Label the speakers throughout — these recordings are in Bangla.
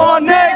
Speaker 1: অনেক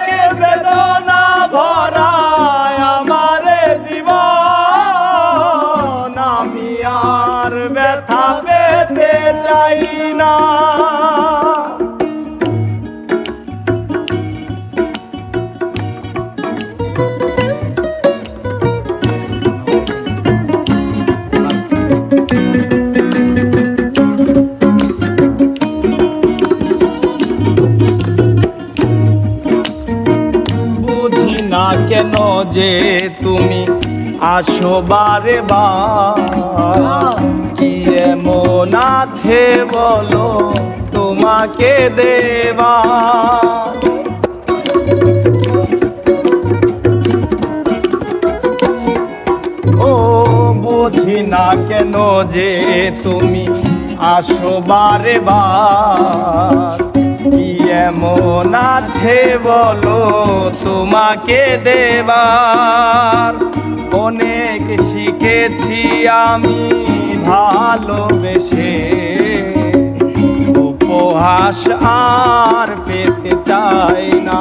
Speaker 1: কেন যে তুমি আসো বারে কি এমন আছে বলো তোমাকে দেবা ও বুঝি না কেন যে তুমি আসো বার? কি এমন আছে বলো তোমাকে দেবার? অনেক শিখেছি আমি ভালোবেসে। উপহাস আর পেতে চাই না।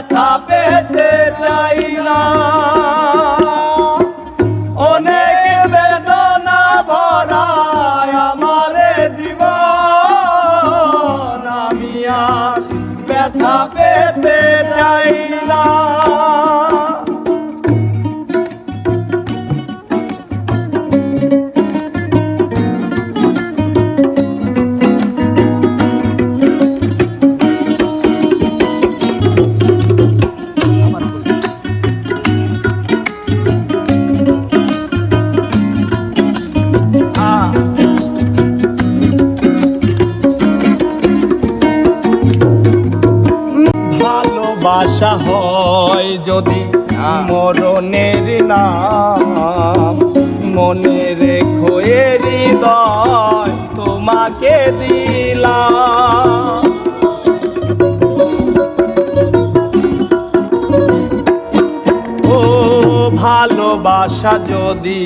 Speaker 1: ব্যথা পেতে চাই না। অনেক বেদনা ভরায় আমার জীবন। আমি আর ব্যথা পেতে চাই না। ভালোবাসা হয় যদি মরণের নাম মনে রেখো হৃদয় তোমাকে দিলাম। ও ভালোবাসা যদি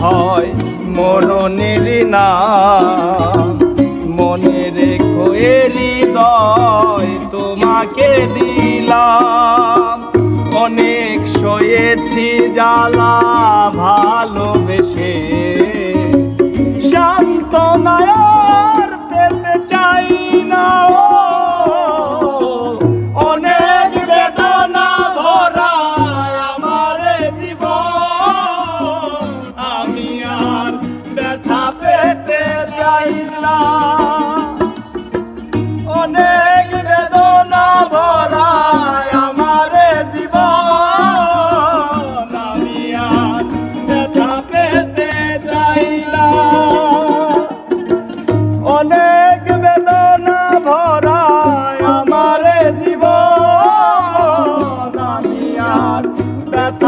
Speaker 1: হয় মরণের নাম মনে রেখো হৃদয় তোমাকে দিলাম। সয়েছি জ্বালা ভালোবেসে। heart that